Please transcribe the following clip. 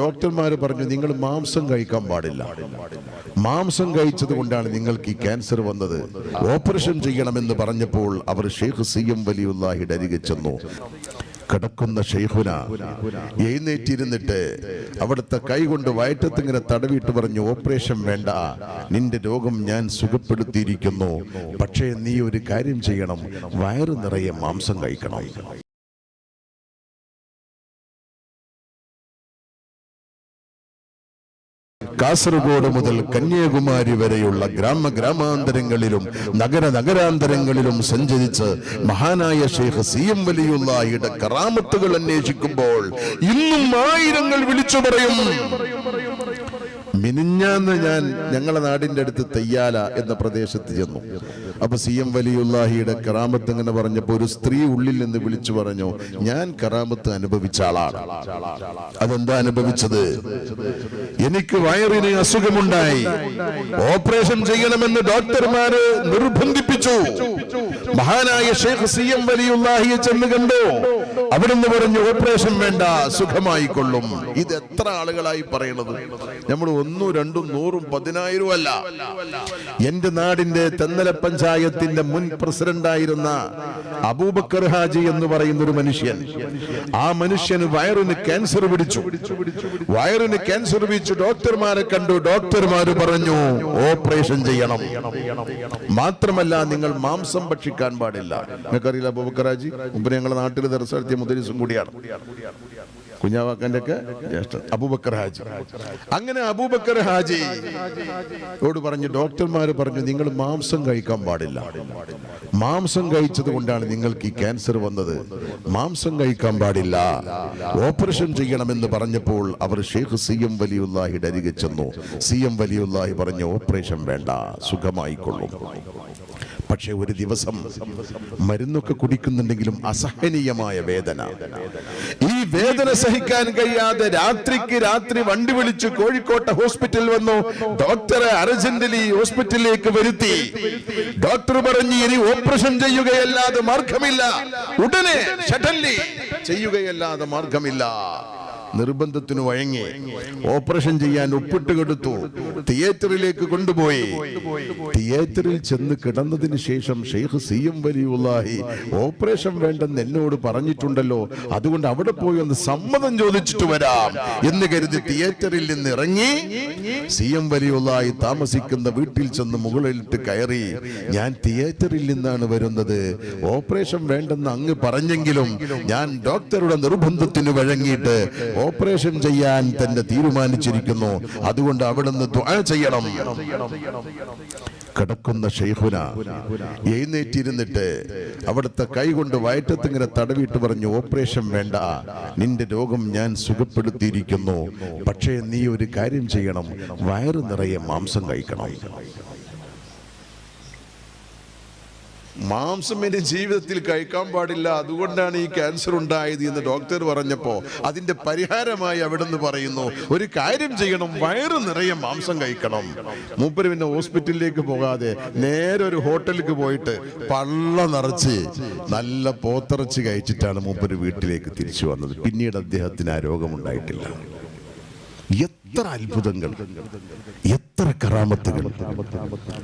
ഡോക്ടർമാർ പറഞ്ഞു നിങ്ങൾ മാംസം കഴിക്കാൻ പാടില്ല. മാംസം കഴിച്ചത് കൊണ്ടാണ് നിങ്ങൾക്ക് ഈ ക്യാൻസർ വന്നത്. ഓപ്പറേഷൻ ചെയ്യണമെന്ന് പറഞ്ഞപ്പോൾ അവർ ഷെയ്ഖ് സി എം വലിയുല്ലാഹിയുടെ അരികെ ചെന്നു. കിടക്കുന്ന ഷെയ്ഖുന എഴുന്നേറ്റിരുന്നിട്ട് അവിടുത്തെ കൈകൊണ്ട് വയറ്റത്തിങ്ങനെ തടവിയിട്ട് പറഞ്ഞു ഓപ്പറേഷൻ വേണ്ട. നിന്റെ രോഗം ഞാൻ സുഖപ്പെടുത്തിയിരിക്കുന്നു. പക്ഷേ നീ ഒരു കാര്യം ചെയ്യണം. വയറ് നിറയെ മാംസം കഴിക്കണം. കാസർഗോഡ് മുതൽ കന്യാകുമാരി വരെയുള്ള ഗ്രാമ ഗ്രാമാന്തരങ്ങളിലും നഗര നഗരാന്തരങ്ങളിലും സഞ്ചരിച്ച് മഹാനായ ഷെയ്ഖ് സി എം വലിയുള്ള കറാമത്തുകൾ അന്വേഷിക്കുമ്പോൾ ഇന്നും ആയിരങ്ങൾ വിളിച്ചു പറയും. മിനിഞ്ഞാന്ന് ഞാൻ ഞങ്ങളുടെ നാടിന്റെ അടുത്ത് തെയ്യാല എന്ന പ്രദേശത്ത് ചെന്നു. അപ്പൊ സി എം വലിയുല്ലാഹിയുടെ കറാമത്ത് ഇങ്ങനെ പറഞ്ഞപ്പോ ഒരു സ്ത്രീ ഉള്ളിൽ നിന്ന് വിളിച്ചു പറഞ്ഞു ഞാൻ കറാമത്ത് അനുഭവിച്ച ആളാണ്. അതെന്താ അനുഭവിച്ചത്? എനിക്ക് വയറിന് അസുഖമുണ്ടായി. ഓപ്പറേഷൻ ചെയ്യണമെന്ന് ഡോക്ടർമാര് നിർബന്ധിപ്പിച്ചു. മഹാനായ ഷെയ്ഖ് സി എം വലിയുല്ലാഹിയെ ചെന്ന് കണ്ടു. അവിടുന്ന് പറഞ്ഞു ഓപ്പറേഷൻ വേണ്ട സുഖമായിക്കൊള്ളും. ഇത് എത്ര ആളുകളായി പറയണത്? നമ്മൾ ഒന്നും രണ്ടും നൂറും പതിനായിരവും അല്ല. എന്റെ നാടിന്റെ തെന്നല പഞ്ചായത്തിന്റെ മുൻ പ്രസിഡന്റായിരുന്ന അബൂബക്കർ ഹാജി എന്ന് പറയുന്ന ഒരു മനുഷ്യൻ. ആ മനുഷ്യന് വയറിന് ക്യാൻസർ പിടിച്ചു. വയറിന് ക്യാൻസർ പിടിച്ചു ഡോക്ടർമാരെ കണ്ടു. ഡോക്ടർമാര് പറഞ്ഞു ഓപ്പറേഷൻ ചെയ്യണം. മാത്രമല്ല നിങ്ങൾ മാംസം ഭക്ഷിക്കാൻ പാടില്ല. നിങ്ങൾക്കറിയില്ല അബൂബക്കർ ഹാജി? മുമ്പ് ഞങ്ങളുടെ നാട്ടിൽ ദർശ നടത്തിയ മുദരിസും കൂടിയാണ് ജ്യേഷ്ഠൻ അബൂബക്കർ ഹാജി. അങ്ങനെ അബൂബക്കർ ഹാജി ഓട് പറഞ്ഞു ഡോക്ടർമാർ പറഞ്ഞു നിങ്ങൾ മാംസം കഴിക്കാൻ പാടില്ല. മാംസം കഴിച്ചത് കൊണ്ടാണ് നിങ്ങൾക്ക് ഈ ക്യാൻസർ വന്നത്. മാംസം കഴിക്കാൻ പാടില്ല. ഓപ്പറേഷൻ ചെയ്യണമെന്ന് പറഞ്ഞപ്പോൾ അവർ ഷെയ്ഖ് സി എം വലിയുല്ലാഹിയുടെ അരികെ ചെന്നു. സി എം വലിയുല്ലാഹി പറഞ്ഞു ഓപ്പറേഷൻ വേണ്ട സുഖമായിക്കൊള്ളും. പക്ഷെ ഒരു ദിവസം മരുന്നൊക്കെ കുടിക്കുന്നുണ്ടെങ്കിലും അസഹനീയമായ വേദന. ഈ വേദന സഹിക്കാൻ കഴിയാതെ രാത്രിക്ക് രാത്രി വണ്ടി വിളിച്ച് കോഴിക്കോട്ടെ ഹോസ്പിറ്റലിൽ വന്നു. ഡോക്ടറെ അർജന്റലി ഹോസ്പിറ്റലിലേക്ക് വരുത്തി. ഡോക്ടർ പറഞ്ഞു ഇനി ഓപ്പറേഷൻ ചെയ്യുകയല്ലാതെ മാർഗമില്ല. ഉടനെ ചെയ്യുകയല്ലാതെ മാർഗമില്ല. നിർബന്ധത്തിന് വഴങ്ങി ഓപ്പറേഷൻ ചെയ്യാൻ ഒപ്പിട്ട് കൊടുത്തു. തിയേറ്ററിലേക്ക് കൊണ്ടുപോയി. തിയേറ്ററിൽ ചെന്ന് കിടന്നതിന് ശേഷം Sheikh C M Valiyullahi operation വേണ്ടെന്ന് എന്നോട് പറഞ്ഞിട്ടുണ്ടല്ലോ. അതുകൊണ്ട് അവിടെ പോയി ഒന്ന് സമ്മതം ചോദിച്ചിട്ട് വരാം എന്ന് കരുതി തിയേറ്ററിൽ നിന്ന് ഇറങ്ങി സി എം വലിയുള്ളാഹി താമസിക്കുന്ന വീട്ടിൽ ചെന്ന് മുകളിലിട്ട് കയറി. ഞാൻ തിയേറ്ററിൽ നിന്നാണ് വരുന്നത്. ഓപ്പറേഷൻ വേണ്ടെന്ന് അങ്ങ് പറഞ്ഞെങ്കിലും ഞാൻ ഡോക്ടറുടെ നിർബന്ധത്തിന് വഴങ്ങിയിട്ട് ഓപ്പറേഷൻ ചെയ്യാൻ തന്നെ തീരുമാനിച്ചിരിക്കുന്നു. അതുകൊണ്ട് അവിടുന്ന് ദുആ ചെയ്യണം. കിടക്കുന്ന ഷെയ്ഖുന എഴുന്നേറ്റിരുന്നിട്ട് അവിടുത്തെ കൈ കൊണ്ട് വയറ്റത്തിങ്ങനെ തടവിയിട്ട് പറഞ്ഞു ഓപ്പറേഷൻ വേണ്ട. നിന്റെ രോഗം ഞാൻ സുഖപ്പെടുത്തിയിരിക്കുന്നു. പക്ഷേ നീ ഒരു കാര്യം ചെയ്യണം. വയറ് നിറയെ മാംസം കഴിക്കണം. മാംസം എന്റെ ജീവിതത്തിൽ കഴിക്കാൻ പാടില്ല. അതുകൊണ്ടാണ് ഈ ക്യാൻസർ ഉണ്ടായത് എന്ന് ഡോക്ടർ പറഞ്ഞപ്പോൾ അതിന്റെ പരിഹാരമായി അവിടുന്ന് പറയുന്നു ഒരു കാര്യം ചെയ്യണം വയറ് നിറയെ മാംസം കഴിക്കണം. മൂപ്പര് പിന്നെ ഹോസ്പിറ്റലിലേക്ക് പോകാതെ നേരെ ഒരു ഹോട്ടലിലേക്ക് പോയിട്ട് പള്ള നിറച്ച് നല്ല പോത്തിറച്ചി കഴിച്ചിട്ടാണ് മൂപ്പര് വീട്ടിലേക്ക് തിരിച്ചു വന്നത്. പിന്നീട് അദ്ദേഹത്തിന് ആ രോഗമുണ്ടായിട്ടില്ല. എത്ര അത്ഭുതങ്ങൾ എത്ര കറാമത്തുകൾ.